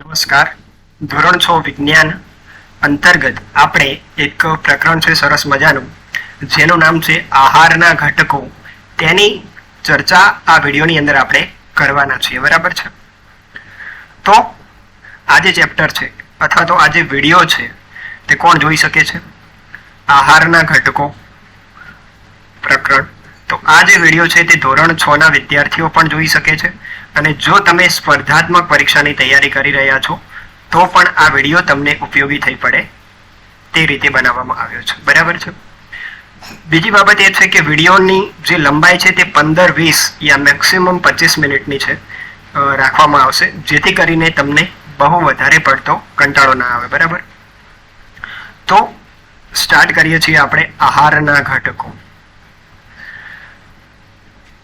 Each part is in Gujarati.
નમસ્કાર. ધોરણ છ વિજ્ઞાન અંતર્ગત આપણે એક પ્રકરણ છે સરસ મજાનું. જેનું નામ છે આહારના ઘટકો. તેની ચર્ચા આ વિડીયોની અંદર આપણે કરવાના છીએ. બરાબર છે? તો આ જે ચેપ્ટર છે અથવા તો આ જે વીડિયો છે તે કોણ જોઈ શકે છે? આહારના ઘટકો પ્રકરણ. તો આ જે વીડિયો છે તે ધોરણ છ ના વિદ્યાર્થીઓ પણ જોઈ શકે છે. અને જો તમે સ્પર્ધાત્મક પરીક્ષાની તૈયારી કરી રહ્યા છો, તો પણ આ વીડિયો તમને ઉપયોગી થઈ પડે તે રીતે બનાવવામાં આવ્યો છે. બરાબર છે? બીજી બાબત એ છે કે વિડીયોની જે લંબાઈ છે તે પંદર વીસ યા મેક્સિમમ પચીસ મિનિટની છે રાખવામાં આવશે, જેથી કરીને તમને બહુ વધારે પડતો કંટાળો ના આવે. બરાબર? તો સ્ટાર્ટ કરીએ છીએ આપણે આહારના ઘટકો.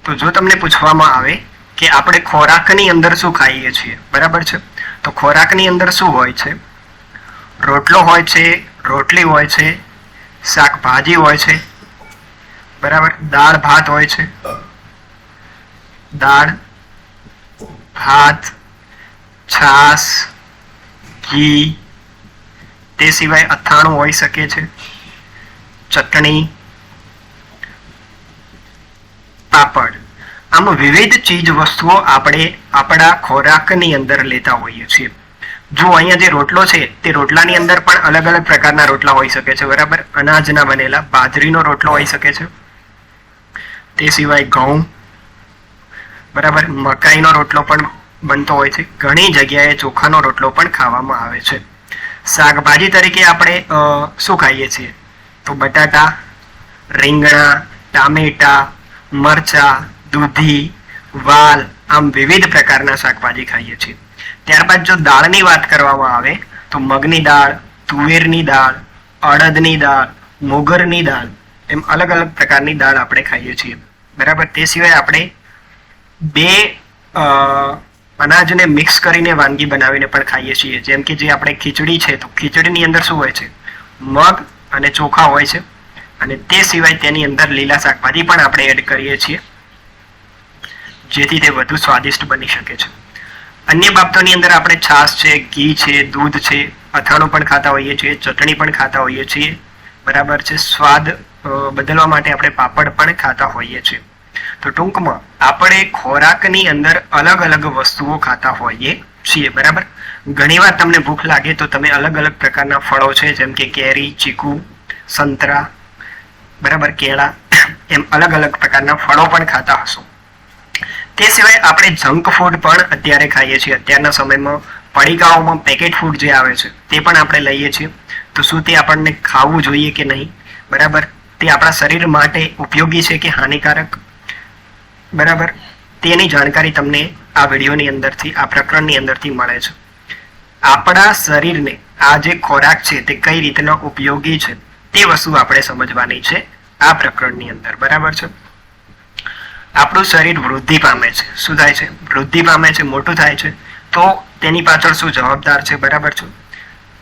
તો જો તમને પૂછવામાં આવે કે આપણે ખોરાકની અંદર શું ખાઈએ છીએ? બરાબર છે? તો ખોરાકની અંદર શું હોય છે? રોટલો હોય છે, રોટલી હોય છે, શાકભાજી હોય છે. બરાબર? દાળ, ભાત હોય છે. દાળ, ભાત છાસ ઘી, તે સિવાય અથાણું હોઈ શકે છે. ચટણી, પાપડ. આમ વિવિધ ચીજ વસ્તુઓ આપણે આપણા ખોરાકની અંદર લેતા હોઈએ છીએ. જો અહીંયા જે રોટલો છે, તે રોટલાની અંદર પણ અલગ અલગ પ્રકારના રોટલા હોઈ શકે છે, બરાબર? અનાજના બનેલા, બાજરીનો રોટલો હોઈ શકે છે. તે સિવાય ઘઉં, બરાબર? મકાઈનો રોટલો પણ બનતો હોય છે. ઘણી જગ્યાએ ચોખાનો રોટલો પણ ખાવામાં આવે છે. શાકભાજી તરીકે આપણે શું ખાઈએ છીએ? તો બટાટા રીંગણા, ટામેટા, મરચા દૂધી, વાલ આમ વિવિધ પ્રકારના શાકભાજી ખાઈએ છીએ. ત્યારબાદ જો દાળની વાત કરવામાં આવે, તો મગની દાળ, તુવેરની દાળ, અડદની દાળ, મોગરની દાળ, એમ અલગ અલગ પ્રકારની દાળ આપણે ખાઈએ છીએ. બરાબર? તે સિવાય આપણે બે અનાજને મિક્સ કરીને વાનગી બનાવીને પણ ખાઈએ છીએ. જેમ કે જે આપણે ખીચડી છે, તો ખીચડીની અંદર શું હોય છે? મગ અને ચોખા હોય છે. અને તે સિવાય તેની અંદર લીલા શાકભાજી પણ આપણે એડ કરીએ છીએ. જેથી તે વધુ સ્વાદિષ્ટ બની શકે છે. અન્ય બાબતોની અંદર આપણે છાશ છે, ઘી છે, દૂધ છે, અથાણું પણ ખાતા હોઈએ છીએ, ચટણી પણ ખાતા હોઈએ છીએ. બરાબર છે? સ્વાદ બદલવા માટે આપણે પાપડ પણ ખાતા હોઈએ છીએ. તો ટૂંકમાં આપણે ખોરાકની અંદર અલગ અલગ વસ્તુઓ ખાતા હોઈએ છીએ, બરાબર? ઘણીવાર તમને ભૂખ લાગે તો તમે અલગ અલગ પ્રકારના ફળો છે, જેમ કે કેરી, ચીકુ, સંતરા, બરાબર? કેળા, એમ અલગ અલગ પ્રકારના ફળો પણ ખાતા હશો. તે સિવાય આપણે જંક ફૂડ પણ અત્યારે ખાઈએ છીએ. અત્યારના સમયમાં પડીકાઓમાં પેકેટ ફૂડ જે આવે છે, તે પણ આપણે લઈએ છીએ. તો શું તે આપણને ખાવું જોઈએ કે નહીં? બરાબર? તે આપણા શરીર માટે ઉપયોગી છે કે હાનિકારક? બરાબર? તેની જાણકારી તમને આ વિડીયોની અંદરથી, આ પ્રકરણની અંદરથી મળે છે. આપણા શરીરને આ જે ખોરાક છે, તે કઈ રીતનો ઉપયોગી છે, તે વસ્તુ આપણે સમજવાની છે આ પ્રકરણની અંદર. બરાબર છે? આપણું શરીર વૃદ્ધિ પામે છે. શું થાય છે? વૃદ્ધિ પામે છે, મોટું થાય છે. તો તેની પાછળ શું જવાબદાર છે? બરાબર છે?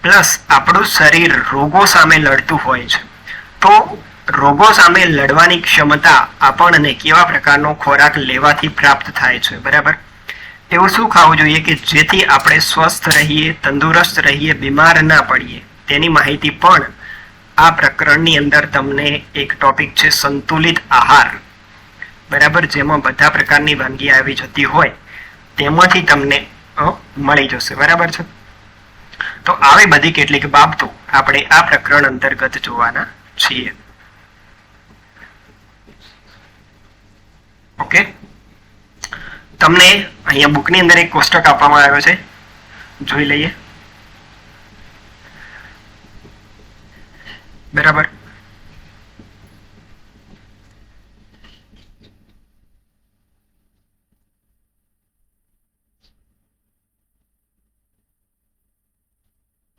પ્લસ આપણું શરીર રોગો સામે લડતું હોય છે. તો રોગો સામે લડવાની ક્ષમતા આપણને કેવા પ્રકારનો ખોરાક લેવાથી પ્રાપ્ત થાય છે? બરાબર? એવું શું ખાવું જોઈએ કે જેથી આપણે સ્વસ્થ રહીએ, તંદુરસ્ત રહીએ, બીમાર ના પડીએ? તેની માહિતી પણ આ પ્રકરણની અંદર તમને એક ટોપિક છે સંતુલિત આહાર. બરાબર, જેમાં બધા પ્રકારની વાનગી આવી જતી હોય, તેમાંથી તમને મળી જશે. બરાબર છે? તો આવી બધી કેટલીક બાબતો આપણે આ પ્રકરણ અંતર્ગત જોવાના છીએ. ઓકે? તમને અહીંયા બુકની અંદર એક કોષ્ટક આપવામાં આવ્યો છે. જોઈ લઈએ બરાબર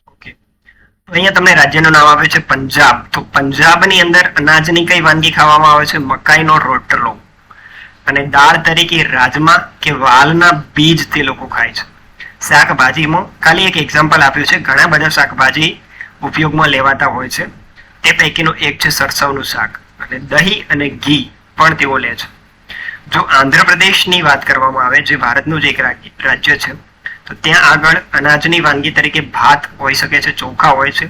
ઓકે તો અહીંયા તમને રાજ્યનું નામ આપ્યું છે પંજાબ. તો પંજાબની અંદર અનાજની કઈ વાનગી ખાવામાં આવે છે? મકાઈનો રોટલો. અને દાળ તરીકે રાજમા કે વાલના બીજ તે લોકો ખાય છે. શાકભાજીમાં ખાલી એક એક્ઝામ્પલ આપ્યું છે. ઘણા બધા શાકભાજી ઉપયોગમાં લેવાતા હોય છે. તે પૈકીનું એક છે સરસવનું શાક. અને દહીં અને ઘી પણ તેઓ લે છે. જો આંધ્રપ્રદેશની વાત કરવામાં આવે, જે ભારતનું જ એક રાજ્ય છે તો ત્યાં આગળ અનાજની વાનગી તરીકે ભાત હોઈ શકે છે, ચોખા હોય છે,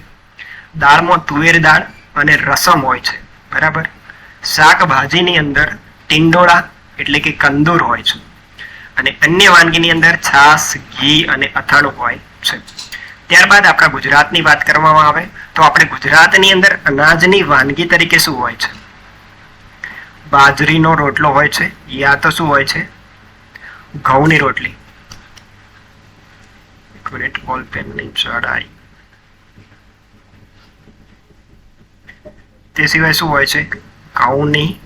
દાળમાં તુવેર દાળ અને રસમ હોય છે, બરાબર? શાકભાજીની અંદર ટિંડોળા એટલે કે કંદૂર હોય છે. અને અન્ય વાનગીની અંદર છાશ, ઘી અને અથાણું હોય છે. ત્યારબાદ આપણા ગુજરાતની વાત કરવામાં આવે તો આપણે ગુજરાતની અંદર અનાજની વાનગી તરીકે શું હોય છે? બાજરીનો રોટલો હોય છે, યા તો શું હોય છે? ઘઉંની રોટલી. એક મિનિટ બોલ પેનની ચડાઈ તે સિવાય શું હોય છે? ઘઉંની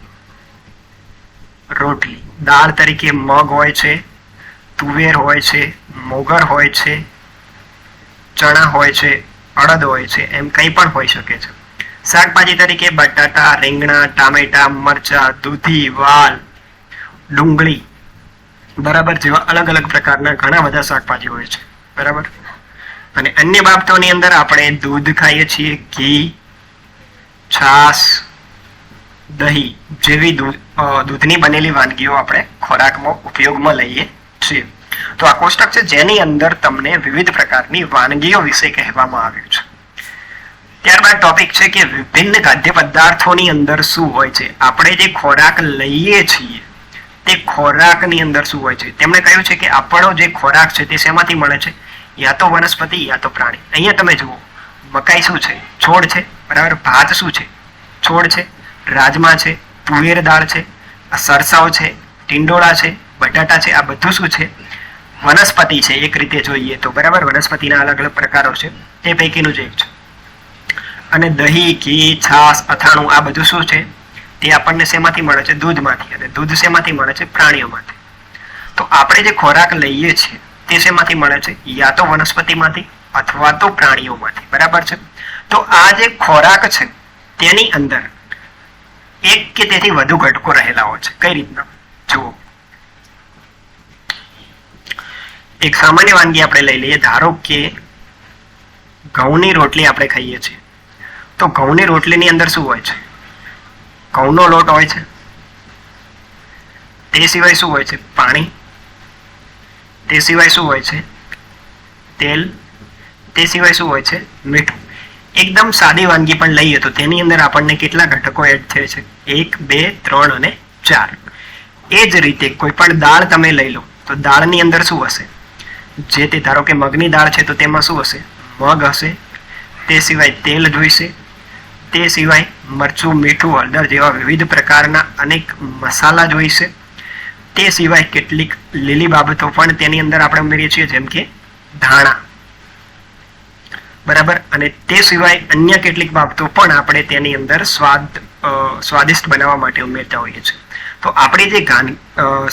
રોટલી દાળ તરીકે મગ હોય છે, તુવેર હોય છે, મોગર હોય છે, ચણા હોય છે, અડદ હોય છે, એમ કંઈ પણ હોઈ શકે છે. શાકભાજી તરીકે બટાટા, રીંગણા, ટામેટા, મરચા, દૂધી, વાલ, ડુંગળી. બરાબર જેવા અલગ અલગ પ્રકારના ઘણા બધા શાકભાજી હોય છે. બરાબર? અને અન્ય બાબતોની અંદર આપણે દૂધ ખાઈએ છીએ, ઘી, છાશ, દહીં જેવી દૂધની બનેલી વાનગીઓ આપણે ખોરાકમાં ઉપયોગમાં લઈએ છીએ. તો આ કોષ્ટક છે, જેની અંદર તમને વિવિધ પ્રકારની વાનગીઓ વિશે કહેવામાં આવ્યું છે. ત્યારબાદ ટોપિક છે કે વિભિન્ન ખાદ્ય પદાર્થોની અંદર શું હોય છે. આપણે જે ખોરાક લઈએ છીએ, તે ખોરાકની અંદર શું હોય છે? તેમણે કહ્યું છે કે આપણો જે ખોરાક છે, તે શેમાંથી મળે છે? યા તો વનસ્પતિ, યા તો પ્રાણી. અહીંયા તમે જુઓ, મકાઈ શું છે? છોડ છે. બરાબર? ભાત શું છે? છોડ છે. રાજમા છે. તુવેર દાળ છે. સરસાવ છે. ટીંડોળા છે. બટાટા છે. આ બધું શું છે? વનસ્પતિ છે. એક રીતે જોઈએ તો. બરાબર? વનસ્પતિના અલગ અલગ પ્રકારો છે. તે પૈકીનું જ એક છે. અને દહીં, ઘી, છાશ, અથાણું આ બધું શું છે? તે આપણને શેમાંથી મળે છે? દૂધમાંથી. અને દૂધ શેમાંથી મળે છે? પ્રાણીઓમાંથી. તો આપણે જે ખોરાક લઈએ છીએ તે શેમાંથી મળે છે. યા તો વનસ્પતિમાંથી અથવા તો પ્રાણીઓમાંથી. બરાબર છે? તો આ જે ખોરાક છે, તેની અંદર એક કે તેથી વધુ ઘટકો રહેલા હોય છે. કઈ રીતના? જુઓ. એક સામાન્ય વાનગી આપણે લઈ લઈએ. ધારો કે ઘઉંની રોટલી આપણે ખાઈએ છીએ. તો ઘઉંની રોટલીની અંદર શું હોય છે? ઘઉંનો લોટ હોય છે. તે સિવાય શું હોય છે? પાણી. તે સિવાય શું હોય છે? તેલ. તે સિવાય શું હોય છે? મીઠું. એકદમ સાદી વાનગી પણ લઈએ તો તેની અંદર આપણને કેટલા ઘટકો એડ થાય છે? એક, બે, ત્રણ અને ચાર. એ જ રીતે કોઈ પણ દાળ તમે લઈ લો, તો દાળની અંદર શું હશે? જે તે ધારો કે મગની દાળ છે તો તેમાં શું હશે? મગ હશે. તે સિવાય તેલ જોઈશે. તે સિવાય મરચું, મીઠું, હળદર જેવા વિવિધ પ્રકારના અનેક મસાલા જોઈશે. તે સિવાય કેટલીક લીલી બાબતો પણ તેની અંદર આપણે ઉમેરીએ છીએ, જેમ કે ધાણા. બરાબર? અને તે સિવાય અન્ય કેટલીક બાબતો પણ આપણે તેની અંદર સ્વાદ સ્વાદિષ્ટ બનાવવા માટે ઉમેરતા હોઈએ છીએ. તો આપણે જે ગાન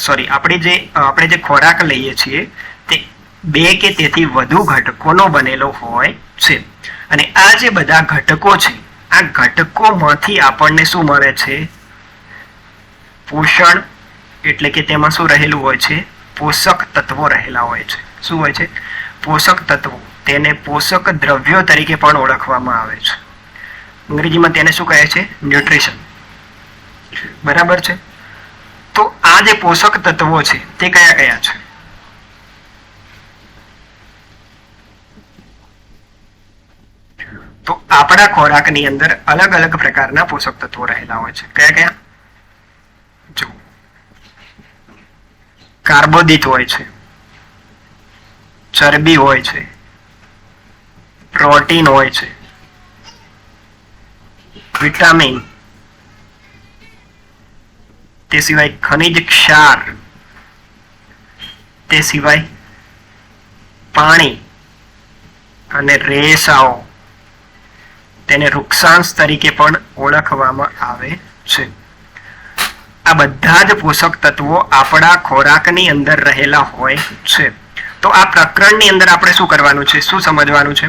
સોરી આપણે જે આપણે જે ખોરાક લઈએ છીએ, તે બે કે તેથી વધુ ઘટકોનો બનેલો હોય છે. અને આ જે બધા ઘટકો છે, આ ઘટકોમાંથી આપણને શું મળે છે? પોષણ એટલે કે તેમાં શું રહેલું હોય છે? પોષક તત્વો રહેલા હોય છે. શું હોય છે? પોષક તત્વો. તેને પોષક દ્રવ્યો તરીકે પણ ઓળખવામાં આવે છે. અંગ્રેજીમાં તેને શું કહે છે? ન્યુટ્રિશન. બરાબર છે? તો આ જે પોષક તત્વો છે, તે કયા કયા છે? તો આપણા ખોરાકની અંદર અલગ અલગ પ્રકારના પોષક તત્વો રહેલા હોય છે. કયા કયા જો કાર્બોદિત હોય છે. ચરબી હોય છે. પ્રોટીન હોય છે. વિટામિન. તે સિવાય ખનિજ ક્ષાર. તે સિવાય પાણી અને રેસાઓ. તેને વૃક્ષાંશ તરીકે પણ ઓળખવામાં આવે છે. આ બધા જ પોષક તત્વો આપણા ખોરાકની અંદર રહેલા હોય છે. તો આ પ્રકરણની અંદર આપણે શું કરવાનું છે? શું સમજવાનું છે?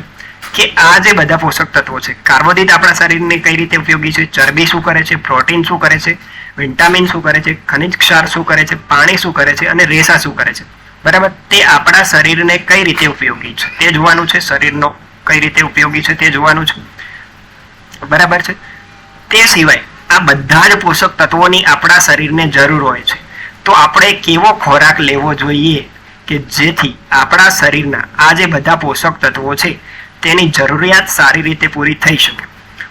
કે આ જે બધા પોષક તત્વો છે, કાર્બોદિત આપણા શરીરને કઈ રીતે ઉપયોગી છે? ચરબી શું કરે છે? પ્રોટીન શું કરે છે? વિટામિન શું કરે છે? ખનિજ ક્ષાર શું કરે છે? પાણી શું કરે છે? અને રેસા શું કરે છે? બરાબર? તે આપણા શરીરને કઈ રીતે ઉપયોગી છે? તે જોવાનું છે શરીરનો કઈ રીતે ઉપયોગી છે? તે જોવાનું છે. બરાબર છે? તે સિવાય આ બધા જ પોષક તત્વોની આપણા શરીરને જરૂર હોય છે. તો આપણે કેવો ખોરાક લેવો જોઈએ કે જેથી આપણા શરીરના આ જે બધા પોષક તત્વો છે, તેની જરૂરિયાત સારી રીતે પૂરી થઈ શકે.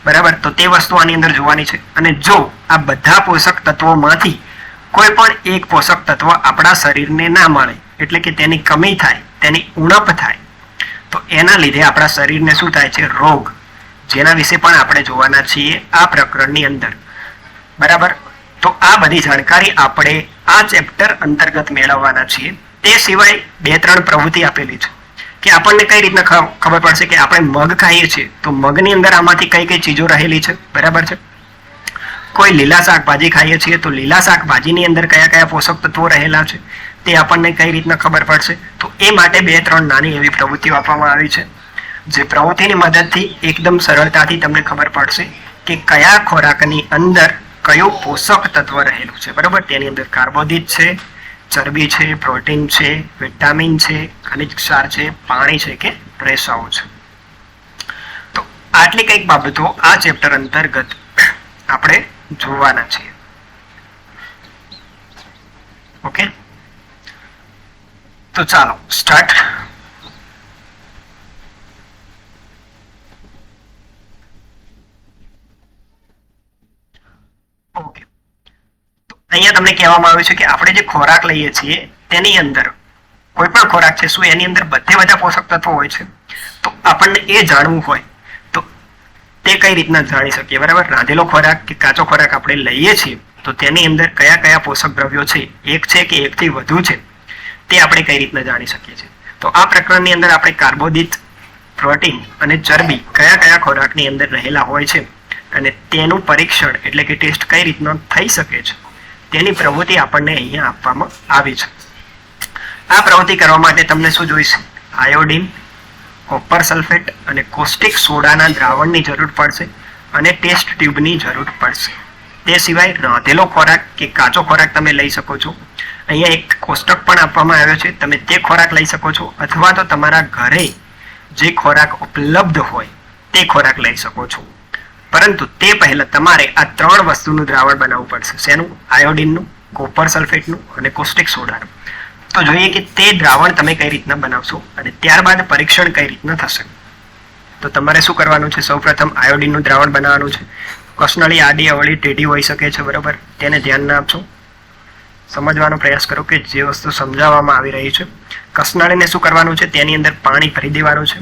બરાબર? તો તે વસ્તુ આની અંદર જોવાની છે. અને જો આ બધા પોષક તત્વોમાંથી કોઈ પણ એક પોષક તત્વ આપણા શરીરને ના મળે, એટલે કે તેની કમી થાય, તેની ઉણપ થાય, તો એના લીધે આપણા શરીરને શું થાય છે? રોગ. જેના વિશે પણ આપણે જોવાના છીએ આ પ્રકરણની અંદર. બરાબર? તો આ બધી જાણકારી આપણે આ ચેપ્ટર અંતર્ગત મેળવવાના છીએ. તે સિવાય બે ત્રણ પ્રવૃત્તિ આપેલી છે. કે આપણને કઈ રીતના ખબર પડશે કે આપણે મગ ખાઈએ છીએ. તો મગની અંદર આમાંથી કઈ કઈ ચીજો રહેલી છે? બરાબર છે? કોઈ લીલા શાકભાજી ખાઈએ છીએ તો લીલા શાકભાજીની અંદર કયા કયા પોષક તત્વો રહેલા છે? તે આપણને કઈ રીતના ખબર પડશે? તો એ માટે બે ત્રણ નાની એવી પ્રવૃત્તિઓ આપવામાં આવી છે. જે પ્રવૃત્તિની મદદથી એકદમ સરળતાથી તમને ખબર પડશે કે કયા ખોરાકની અંદર કયું પોષક તત્વ રહેલું છે? બરાબર? તેની અંદર કાર્બોદિત છે, ચરબી છે, પ્રોટીન છે, વિટામિન છે, ખનિજ ક્ષાર છે, પાણી છે કે રેસાઓ છે. તો આટલી કંઈક બાબતો આ ચેપ્ટર અંતર્ગત આપણે જોવાના છીએ. ઓકે? તો ચાલો સ્ટાર્ટ ઓકે તો અહીંયા તમને કહેવામાં આવ્યું છે કે આપણે જે ખોરાક લઈએ છીએ, તેની અંદર કોઈ પણ ખોરાક છે, શું એની અંદર બધે બધા પોષક તત્વો હોય છે? તો આપણને એ જાણવું હોય, તો તે કઈ રીતના જાણી શકીએ? બરાબર? રાંધેલો ખોરાક કે કાચો ખોરાક આપણે લઈએ છીએ, તો તેની અંદર કયા કયા પોષક દ્રવ્યો છે? એક છે કે એકથી વધુ છે? તે આપણે કઈ રીતના જાણી શકીએ છીએ? તો આ પ્રકરણની અંદર આપણે કાર્બોદિત, પ્રોટીન અને ચરબી કયા કયા ખોરાકની અંદર રહેલા હોય છે? અને તેનું પરીક્ષણ એટલે કે ટેસ્ટ કઈ રીતનો થઈ શકે છે? તેની પ્રવૃત્તિ આપણને અહીંયા આપવામાં આવી છે. આ પ્રવૃત્તિ કરવા માટે તમને શું જોઈશે? આયોડિન, કોપર સલ્ફેટ અને કોસ્ટિક સોડાના દ્રાવણની જરૂર પડશે અને ટેસ્ટ ટ્યુબની જરૂર પડશે. તે સિવાય રાંધેલો ખોરાક કે કાચો ખોરાક તમે લઈ શકો છો. અહીંયા એક કોષ્ટક પણ આપવામાં આવ્યો છે. તમે તે ખોરાક લઈ શકો છો અથવા તો તમારા ઘરે જે ખોરાક ઉપલબ્ધ હોય તે ખોરાક લઈ શકો છો. પરંતુ તે પહેલા તમારે આ ત્રણ વસ્તુનું દ્રાવણ બનાવવું પડશે. શેનું? આયોડિનનું, કોપર સલ્ફેટનું અને કોસ્ટિક સોડાનું. તો જોઈએ કે તે દ્રાવણ તમે કઈ રીતના બનાવશો અને ત્યારબાદ પરીક્ષણ કઈ રીતના થશે. તો તમારે શું કરવાનું છે? સૌપ્રથમ આયોડિનનું દ્રાવણ બનાવવાનું છે. કસનળી, આડી, અવળી, ટેઢી હોઈ શકે છે, બરાબર? તેને ધ્યાન આપશો. સમજવાનો પ્રયાસ કરો કે જે વસ્તુ સમજાવવામાં આવી રહી છે. કસનળીને શું કરવાનું છે? તેની અંદર પાણી ભરી દેવાનું છે.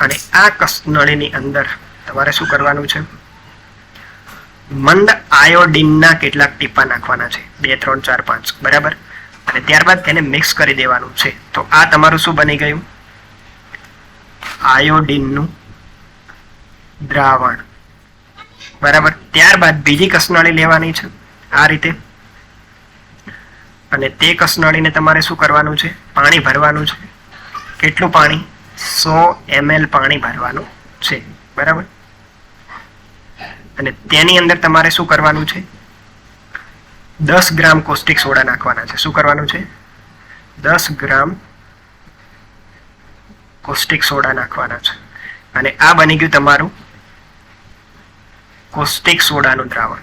અને આ કસનળીની અંદર તમારે શું કરવાનું છે? મંદ આયોડિનના કેટલાક ટીપા નાખવાના છે. બે, ત્રણ, ચાર, પાંચ. બરાબર? અને ત્યારબાદ તેને મિક્સ કરી દેવાનું છે. તો આ તમારું શું બની ગયું? આયોડિનનું દ્રાવણ. બરાબર? ત્યારબાદ બીજી કસનાળી લેવાની છે આ રીતે. અને તે કસનાળીને તમારે શું કરવાનું છે? પાણી ભરવાનું છે. કેટલું પાણી? સો એમએલ પાણી ભરવાનું છે. બરાબર? અને તેની અંદર તમારે શું કરવાનું છે? દસ ગ્રામ કોસ્ટિક સોડા નાખવાના છે. શું કરવાનું છે? દસ ગ્રામ કોસ્ટિક સોડા નાખવાના છે. અને આ બની ગયું તમારું કોસ્ટિક સોડાનું દ્રાવણ.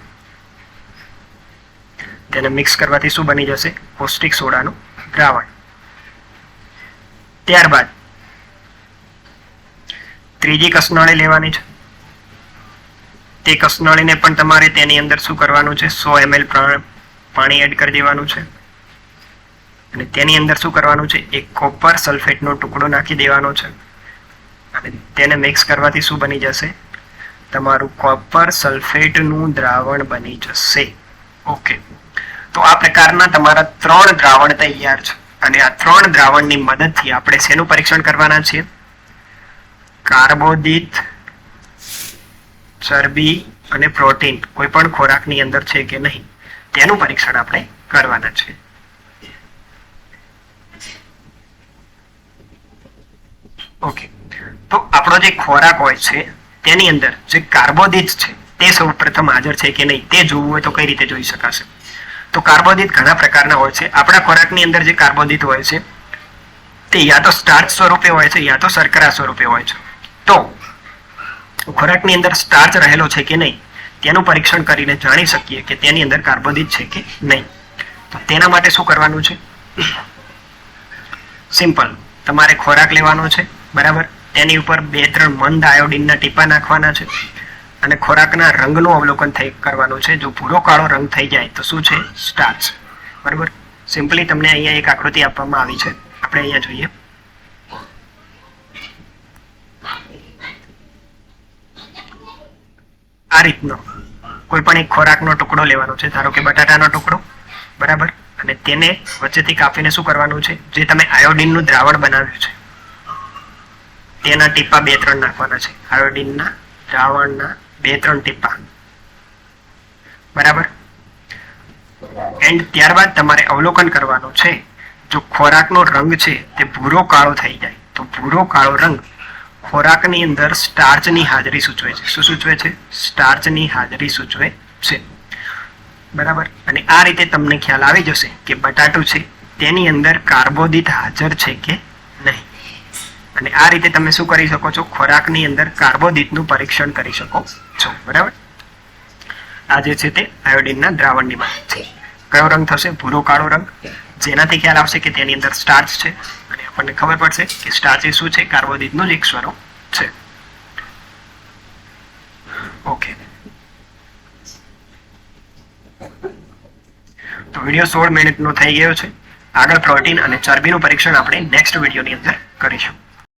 તેને મિક્સ કરવાથી શું બની જશે? કોસ્ટિક સોડાનું દ્રાવણ. ત્યારબાદ ત્રીજી કસનળી લેવાની છે. તે કસનળીને પણ તમારે તેની અંદર શું કરવાનું છે? સો એમએલ પાણી એડ કરી દેવાનું છે. અને તેની અંદર શું કરવાનું છે? એક કોપર સલ્ફેટનો ટુકડો નાખી દેવાનો છે. અને તેને મિક્સ કરવાથી શું બની જશે? તમારું કોપર સલ્ફેટનું દ્રાવણ બની જશે. ઓકે તો આ પ્રકારના તમારા ત્રણ દ્રાવણ તૈયાર છે. અને આ ત્રણ દ્રાવણની મદદથી આપણે શેનું પરીક્ષણ કરવાના છીએ? કાર્બોદિત ચરબી અને પ્રોટીન કોઈ પણ ખોરાકની અંદર છે કે નહીં, તેનું પરીક્ષણ આપણે કરવાના છે. ઓકે તો આપણો જે ખોરાક હોય છે, તેની અંદર જે કાર્બોદિત છે, તે સૌ પ્રથમ હાજર છે કે નહીં, તે જોવું હોય તો કઈ રીતે જોઈ શકાશે? તો કાર્બોદિત ઘણા પ્રકારના હોય છે. આપણા ખોરાકની અંદર જે કાર્બોદિત હોય છે, તે યા તો સ્ટાર્ચ સ્વરૂપે હોય છે, યા તો શર્કરા સ્વરૂપે હોય છે. તો ખોરાકની અંદર સ્ટાર્ચ રહેલો છે કે નહીં, તેનું પરીક્ષણ કરીને જાણી શકીએ કે તેની અંદર કાર્બોદિત છે કે નહીં. તો તેના માટે શું કરવાનું છે? સિમ્પલ તમારે ખોરાક લેવાનો છે, બરાબર? તેની ઉપર બે ત્રણ મંદ આયોડિનના ટીપા નાખવાના છે અને ખોરાકના રંગનું અવલોકન થઈ કરવાનું છે. જો ભૂરો કાળો રંગ થઈ જાય તો શું છે? સ્ટાર્ચ બરાબર? સિમ્પલી તમને અહીંયા એક આકૃતિ આપવામાં આવી છે. આપણે અહીંયા જોઈએ. આ રીતનો. કોઈ પણ એક ખોરાકનો ટુકડો લેવાનો છે, ધારો કે બટાટાનો ટુકડો, બરાબર? અને તેને વચ્ચેથી કાપીને શું કરવાનું છે? જે તમે આયોડિનનું દ્રાવણ બનાવ્યું છે. તેના ટીપા બે ત્રણ નાખવાના છે. આયોડિનના દ્રાવણના બે ત્રણ ટીપા. બરાબર? એન્ડ ત્યારબાદ તમારે અવલોકન કરવાનું છે, જો ખોરાકનો રંગ છે તે ભૂરો કાળો થઈ જાય, તો ભૂરો કાળો રંગ ખોરાકની અંદર સ્ટાર્ચની હાજરી સૂચવે છે. શું સૂચવે છે? સ્ટાર્ચની હાજરી સૂચવે છે. બરાબર? અને આ રીતે તમને ખ્યાલ આવી જશે કે બટાટું છે તેની અંદર કાર્બોદિત હાજર છે કે નહીં. અને આ રીતે તમે શું કરી શકો છો? ખોરાકની અંદર કાર્બોદિતનું પરીક્ષણ કરી શકો છો. બરાબર? આ જે છે તે આયોડિનના દ્રાવણની વાત છે. કયો રંગ થશે? ભૂરો કાળો રંગ. જેનાથી ખ્યાલ આવશે કે તેની અંદર સ્ટાર્ચ છે. આપણને ખબર પડશે કે સ્ટાર્ચ એ શું છે, કાર્બોદિતનું જ એક સ્વરૂપ છે. ઓકે તો વીડિયો સોળ મિનિટનો થઈ ગયો છે. આગળ પ્રોટીન અને ચરબીનું પરીક્ષણ આપણે નેક્સ્ટ વિડીયોની અંદર કરીશું.